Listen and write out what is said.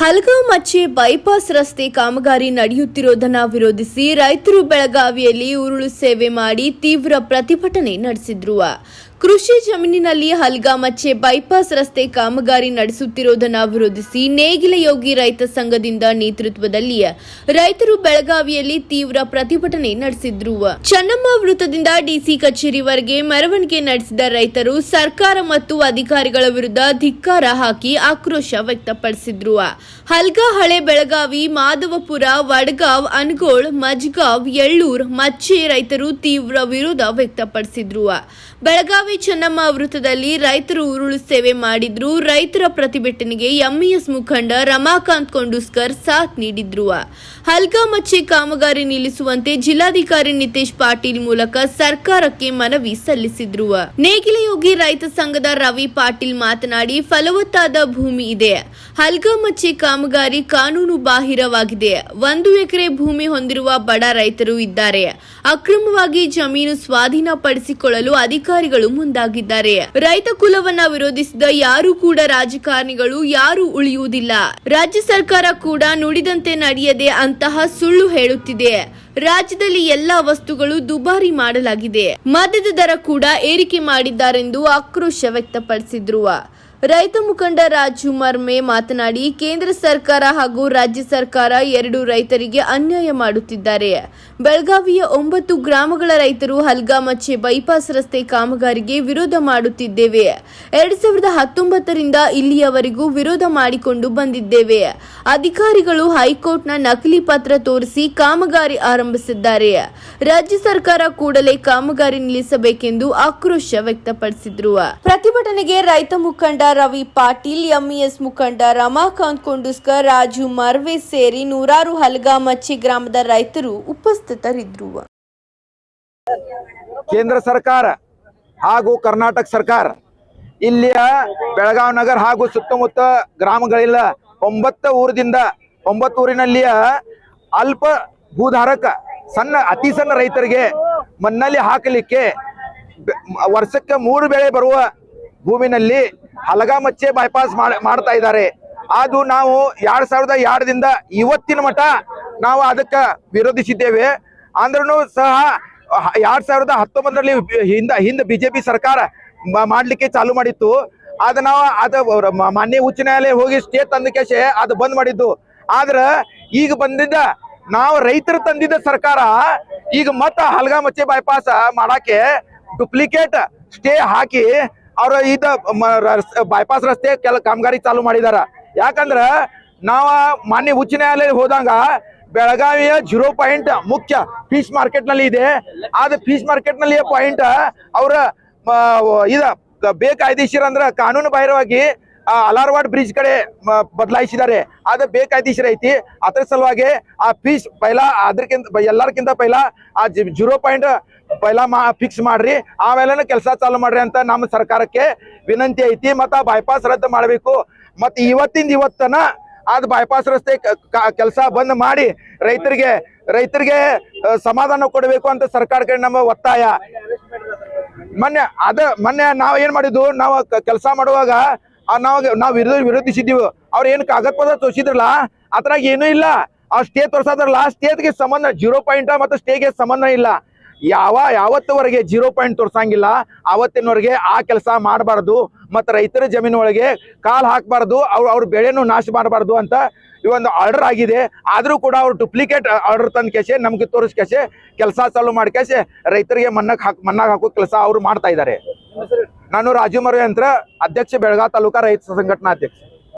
ಹಲಗಾವ್ ಮಚ್ಚೆ ಬೈಪಾಸ್ ರಸ್ತೆ ಕಾಮಗಾರಿ ನಡೆಯುತ್ತಿರುವುದನ್ನ ವಿರೋಧಿಸಿ ರೈತರು ಬೆಳಗಾವಿಯಲ್ಲಿ ಉರುಳು ಸೇವೆ ಮಾಡಿ ತೀವ್ರ ಪ್ರತಿಭಟನೆ ನಡೆಸಿದ್ರು. ಕೃಷಿ ಜಮೀನಿನಲ್ಲಿ ಹಲ್ಗಾಮಚ್ಚೆ ಬೈಪಾಸ್ ರಸ್ತೆ ಕಾಮಗಾರಿ ನಡೆಸುತ್ತಿರುವುದನ್ನು ವಿರೋಧಿಸಿ ನೇಗಿಲಯೋಗಿ ರೈತ ಸಂಘದಿಂದ ನೇತೃತ್ವದಲ್ಲಿ ರೈತರು ಬೆಳಗಾವಿಯಲ್ಲಿ ತೀವ್ರ ಪ್ರತಿಭಟನೆ ನಡೆಸಿದ್ರು. ಚನ್ನಮ್ಮ ವೃತ್ತದಿಂದ ಡಿಸಿ ಕಚೇರಿವರೆಗೆ ಮೆರವಣಿಗೆ ನಡೆಸಿದ ರೈತರು ಸರ್ಕಾರ ಮತ್ತು ಅಧಿಕಾರಿಗಳ ವಿರುದ್ಧ ಧಿಕ್ಕಾರ ಹಾಕಿ ಆಕ್ರೋಶ ವ್ಯಕ್ತಪಡಿಸಿದ್ರು. ಹಲ್ಗಾ ಹಳೆ ಬೆಳಗಾವಿ, ಮಾಧವಪುರ, ವಡಗಾವ್, ಅನ್ಗೋಳ್, ಮಜ್ಗಾವ್, ಎಳ್ಳೂರ್ ಮಚ್ಚೆ ರೈತರು ತೀವ್ರ ವಿರೋಧ ವ್ಯಕ್ತಪಡಿಸಿದ್ರು. ಬೆಳಗಾವಿ ಚೆನ್ನಮ್ಮ ವೃತ್ತದಲ್ಲಿ ರೈತರು ಉರುಳು ಸೇವೆ ಮಾಡಿದ್ರು. ರೈತರ ಪ್ರತಿಭಟನೆಗೆ ಎಂಇಎಸ್ ಮುಖಂಡ ರಮಾಕಾಂತ್ ಕೊಂಡೂಸ್ಕರ್ ಸಾಥ್ ನೀಡಿದ್ರು. ಹಲ್ಗಾಮಚ್ಚೆ ಕಾಮಗಾರಿ ನಿಲ್ಲಿಸುವಂತೆ ಜಿಲ್ಲಾಧಿಕಾರಿ ನಿತೇಶ್ ಪಾಟೀಲ್ ಮೂಲಕ ಸರ್ಕಾರಕ್ಕೆ ಮನವಿ ಸಲ್ಲಿಸಿದ್ರು. ನೇಗಿಲಯೋಗಿ ರೈತ ಸಂಘದ ರವಿ ಪಾಟೀಲ್ ಮಾತನಾಡಿ, ಫಲವತ್ತಾದ ಭೂಮಿ ಇದೆ. ಹಲ್ಗಾಮಚ್ಚೆ ಕಾಮಗಾರಿ ಕಾನೂನು ಬಾಹಿರವಾಗಿದೆ. ಒಂದು ಎಕರೆ ಭೂಮಿ ಹೊಂದಿರುವ ಬಡ ರೈತರು ಇದ್ದಾರೆ. ಅಕ್ರಮವಾಗಿ ಜಮೀನು ಸ್ವಾಧೀನಪಡಿಸಿಕೊಳ್ಳಲು ಅಧಿಕಾರಿಗಳು ಮುಂದಾಗಿದ್ದಾರೆ. ರೈತ ಕುಲವನ್ನ ವಿರೋಧಿಸಿದ ಯಾರು ಕೂಡ ರಾಜಕಾರಣಿಗಳು ಯಾರು ಉಳಿಯುವುದಿಲ್ಲ. ರಾಜ್ಯ ಸರ್ಕಾರ ಕೂಡ ನುಡಿದಂತೆ ನಡೆಯದೆ ಅಂತಹ ಸುಳ್ಳು ಹೇಳುತ್ತಿದೆ. ರಾಜ್ಯದಲ್ಲಿ ಎಲ್ಲಾ ವಸ್ತುಗಳು ದುಬಾರಿ ಮಾಡಲಾಗಿದೆ. ಮದ್ಯದ ದರ ಕೂಡ ಏರಿಕೆ ಮಾಡಿದ್ದಾರೆಂದು ಆಕ್ರೋಶ ವ್ಯಕ್ತಪಡಿಸಿದ್ರು. ರೈತ ಮುಖಂಡ ರಾಜು ಮರ್ಮೆ ಮಾತನಾಡಿ, ಕೇಂದ್ರ ಸರ್ಕಾರ ಹಾಗೂ ರಾಜ್ಯ ಸರ್ಕಾರ ಎರಡು ರೈತರಿಗೆ ಅನ್ಯಾಯ ಮಾಡುತ್ತಿದ್ದಾರೆ. ಬೆಳಗಾವಿಯ ಒಂಬತ್ತು ಗ್ರಾಮಗಳ ರೈತರು ಹಲ್ಗಾಮಚ್ಚೆ ಬೈಪಾಸ್ ರಸ್ತೆ ಕಾಮಗಾರಿಗೆ ವಿರೋಧ ಮಾಡುತ್ತಿದ್ದೇವೆ. ಎರಡ್ ಸಾವಿರದ ಹತ್ತೊಂಬತ್ತರಿಂದ ಇಲ್ಲಿಯವರೆಗೂ ವಿರೋಧ ಮಾಡಿಕೊಂಡು ಬಂದಿದ್ದೇವೆ. ಅಧಿಕಾರಿಗಳು ಹೈಕೋರ್ಟ್ನ ನಕಲಿ ಪತ್ರ ತೋರಿಸಿ ಕಾಮಗಾರಿ ಆರಂಭಿಸಿದ್ದಾರೆ. ರಾಜ್ಯ ಸರ್ಕಾರ ಕೂಡಲೇ ಕಾಮಗಾರಿ ನಿಲ್ಲಿಸಬೇಕೆಂದು ಆಕ್ರೋಶ ವ್ಯಕ್ತಪಡಿಸಿದ್ರು. ಪ್ರತಿಭಟನೆಗೆ ರೈತ ಮುಖಂಡ ರವಿ ಪಾಟೀಲ್ ಎಂಇಎಸ್ ಮುಖಂಡ ರಮಾಕಾಂತ್ ಕೊಂಡುಸ್ಕರ್, ರಾಜು ಮರ್ವೆ ಸೇರಿ ನೂರಾರು ಹಲ್ಗಾಮಚ್ಚಿ ಗ್ರಾಮದ ರೈತರು ಉಪಸ್ಥಿತರಿದ್ದರು. ಕೇಂದ್ರ ಸರ್ಕಾರ ಹಾಗೂ ಕರ್ನಾಟಕ ಸರ್ಕಾರ, ಇಲ್ಲಿಯ ಬೆಳಗಾವ್ ನಗರ ಹಾಗೂ ಸುತ್ತಮುತ್ತ ಗ್ರಾಮಗಳಿಲ್ಲ. ಒಂಬತ್ತ ಊರದಿಂದ ಒಂಬತ್ತು ಊರಿನಲ್ಲಿಯ ಅಲ್ಪ ಭೂಧಾರಕ, ಸಣ್ಣ, ಅತಿ ಸಣ್ಣ ರೈತರಿಗೆ ಮಣ್ಣಲ್ಲಿ ಹಾಕಲಿಕ್ಕೆ ವರ್ಷಕ್ಕೆ ಮೂರು ಬೆಳೆ ಬರುವ ಭೂಮಿನಲ್ಲಿ ಹಲಗಾಮಚ್ಚೆ ಬೈಪಾಸ್ ಮಾಡ್- ಮಾಡ್ತಾ ಇದ್ದಾರೆ. ಅದು ನಾವು ಎರಡ್ ಸಾವಿರದ ಎರಡರಿಂದ ಇವತ್ತಿನ ಮಟ್ಟ ನಾವು ಅದಕ್ಕೆ ವಿರೋಧಿಸಿದ್ದೇವೆ. ಅಂದ್ರೂ ಸಹ ಎರಡ್ ಸಾವಿರದ ಹತ್ತೊಂಬತ್ತರಲ್ಲಿ ಹಿಂದ, ಹಿಂದೆ ಬಿಜೆಪಿ ಸರ್ಕಾರ ಮಾಡ್ಲಿಕ್ಕೆ ಚಾಲು ಮಾಡಿತ್ತು. ಅದ ನಾವು ಅದ ಮಾನ್ಯ ಉಚ್ಚ ನ್ಯಾಯಾಲಯ ಹೋಗಿ ಸ್ಟೇ ತಂದಕ್ಕೆ ಅದು ಬಂದ್ ಮಾಡಿದ್ದು. ಆದ್ರ ಈಗ ಬಂದಿದ್ದ ನಾವು ರೈತರು ತಂದಿದ್ದ ಸರ್ಕಾರ ಈಗ ಮತ್ತ ಹಲ್ಗಾಮಚ್ಚೆ ಬೈಪಾಸ್ ಮಾಡಾಕೆ ಡುಪ್ಲಿಕೇಟ್ ಸ್ಟೇ ಹಾಕಿ ಅವ್ರ ಇದ ಬೈಪಾಸ್ ರಸ್ತೆ ಕೆಲ ಕಾಮಗಾರಿ ಚಾಲು ಮಾಡಿದಾರ. ಯಾಕಂದ್ರ ನಾವ ಮಾನ್ಯ ಉಚ್ಚ ನ್ಯಾಯಾಲಯ ಹೋದಂಗ ಬೆಳಗಾವಿಯ ಜೀರೋ ಪಾಯಿಂಟ್ ಮುಖ್ಯ ಫಿಶ್ ಮಾರ್ಕೆಟ್ನಲ್ಲಿ ಇದೆ. ಆದ ಫಿಶ್ ಮಾರ್ಕೆಟ್ನಲ್ಲಿ ಪಾಯಿಂಟ್ ಅವ್ರ ಇದ ಬೇಕಾಯ್ದೇಶೀರ ಅಂದ್ರ ಕಾನೂನು ಬಾಹಿರವಾಗಿ ಆ, ಅಲಾರ್ವಾಡ್ ಬ್ರಿಡ್ಜ್ ಕಡೆ ಬದಲಾಯಿಸಿದ್ದಾರೆ. ಅದು ಬೇಕಾಯ್ದೀಶರ ಐತಿ ಅದ್ರ ಸಲುವಾಗಿ ಆ ಫೀಸ್ ಪೈಲ, ಅದ್ರಕ್ಕಿಂತ ಎಲ್ಲಾರ್ಕಿಂತ ಪೈಲ ಆ ಜೀರೋ ಪಾಯಿಂಟ್ ಪೈಲ ಮಾ ಫಿಕ್ಸ್ ಮಾಡ್ರಿ. ಆಮೇಲೆ ಕೆಲಸ ಚಾಲು ಮಾಡ್ರಿ ಅಂತ ನಮ್ಮ ಸರ್ಕಾರಕ್ಕೆ ವಿನಂತಿ ಐತಿ. ಮತ್ತ ಬೈಪಾಸ್ ರದ್ದು ಮಾಡಬೇಕು. ಮತ್ತು ಇವತ್ತಿಂದ ಇವತ್ತನ ಅದ್ ಬೈಪಾಸ್ ರಸ್ತೆ ಕೆಲಸ ಬಂದ್ ಮಾಡಿ ರೈತರಿಗೆ ರೈತರಿಗೆ ಸಮಾಧಾನ ಕೊಡಬೇಕು ಅಂತ ಸರ್ಕಾರ ಕಡೆ ನಮ್ಮ ಒತ್ತಾಯ. ಮೊನ್ನೆ, ಅದ, ಮೊನ್ನೆ ನಾವು ಏನ್ ಮಾಡಿದ್ವು ನಾವು ಕೆಲಸ ಮಾಡುವಾಗ ನಾವ್ ನಾವ್ ವಿರೋಧ ವಿರೋಧಿಸಿದ್ದೀವಿ. ಅವ್ರ ಏನ್ ಕಾಗದ ಪತ್ರ ತೋರಿಸಿದ್ರಲ್ಲ, ಅದ್ರಾಗ ಏನೂ ಇಲ್ಲ. ಆ ಸ್ಟೇ ತೋರ್ಸದ್ರಲ್ಲ ಸ್ಟೇಟ್ಗೆ ಸಂಬಂಧ ಜೀರೋ ಪಾಯಿಂಟ್ ಮತ್ತು ಸ್ಟೇಗೆ ಸಂಬಂಧ ಇಲ್ಲ. ಯಾವ, ಯಾವತ್ತವರೆಗೆ ಜೀರೋ ಪಾಯಿಂಟ್ ತೋರ್ಸಂಗಿಲ್ಲ, ಆವತ್ತಿನವರೆಗೆ ಆ ಕೆಲಸ ಮಾಡಬಾರ್ದು, ಮತ್ತು ರೈತರ ಜಮೀನು ಒಳಗೆ ಕಾಲ್ ಹಾಕಬಾರ್ದು, ಅವ್ರು ಅವ್ರ ಬೆಳೆನೂ ನಾಶ ಮಾಡಬಾರ್ದು ಅಂತ ಈ ಒಂದು ಆರ್ಡರ್ ಆಗಿದೆ. ಆದರೂ ಕೂಡ ಅವ್ರು ಡುಪ್ಲಿಕೇಟ್ ಆರ್ಡರ್ ತಂದು ಕೆಸೆ, ನಮಗೆ ತೋರಿಸ್ ಕೇಸೆ, ಕೆಲಸ ಚಾಲು ಮಾಡಿ ಕೆಸೆ ರೈತರಿಗೆ ಮನ್ನಕ್ಕೆ ಹಾಕಿ ಮಣ್ಣಾಗ ಹಾಕೋ ಕೆಲಸ ಅವರು ಮಾಡ್ತಾ ಇದ್ದಾರೆ ನಾನು ರಾಜು ಮರ್ವೆ ಅಂತ ಅಧ್ಯಕ್ಷ ಬೆಳಗಾವಿ ತಾಲೂಕಾ ರೈತ ಸಂಘಟನಾ ಅಧ್ಯಕ್ಷ